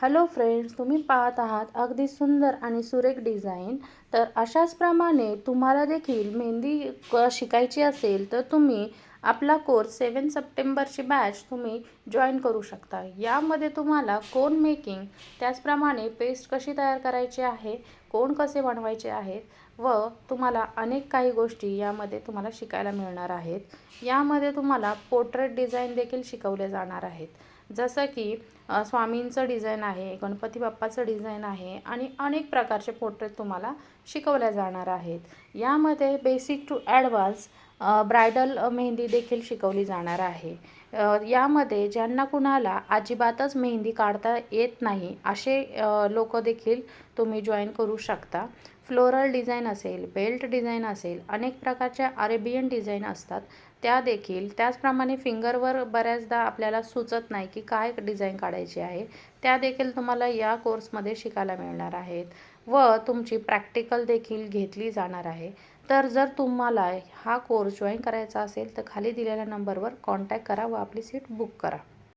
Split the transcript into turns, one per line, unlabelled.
Hello friends तुम्ही पाहत आहात अगदी सुंदर आणि सुरेख डिझाईन. तर अशाच प्रमाणे तुम्हाला देखील मेहंदी क शिकायची असेल तर तुम्ही आपला कोर्स सेवन सप्टेंबरची बॅच तुम्ही जॉईन करू शकता. यामध्ये तुम्हाला कोन मेकिंग त्याचप्रमाणे पेस्ट कशी तयार करायची आहे कोण कसे बनवायचे आहेत व तुम्हाला अनेक काही गोष्टी यामध्ये तुम्हाला शिकायला मिळणार आहेत. यामध्ये तुम्हाला पोर्ट्रेट डिझाईन देखील शिकवले जाणार आहेत. जसं की स्वामींचं डिझाईन आहे गणपती बाप्पाचं डिझाईन आहे आणि अनेक प्रकारचे पोर्ट्रेट तुम्हाला शिकवल्या जाणार आहेत. यामध्ये basic to advance bridal mehndi देखील शिकवली जाणार आहे. यामध्ये ज्यांना कुणाला अजिबातच मेहंदी काढता येत नाही असे लोक देखील तुम्ही जॉईन करू शकता. फ्लोरल डिझाईन असेल बेल्ट डिझाईन असेल अनेक प्रकारच्या अरेबियन डिझाईन असतात. त्या देखील त्याचप्रमाणे फिंगरवर बऱ्याचदा आपल्याला सुचत नाही की काय डिझाईन काढायची आहे. त्या देखील तुम्हाला या कोर्समध्ये शिकायला मिळणार आहेत व तुमची प्रॅक्टिकल देखील घेतली जाणार आहे. तर जर तुम्हाला हा कोर्स जॉईन करायचा असेल तर खाली दिलेल्या नंबरवर कॉन्टॅक्ट करा व आपली सीट बुक करा.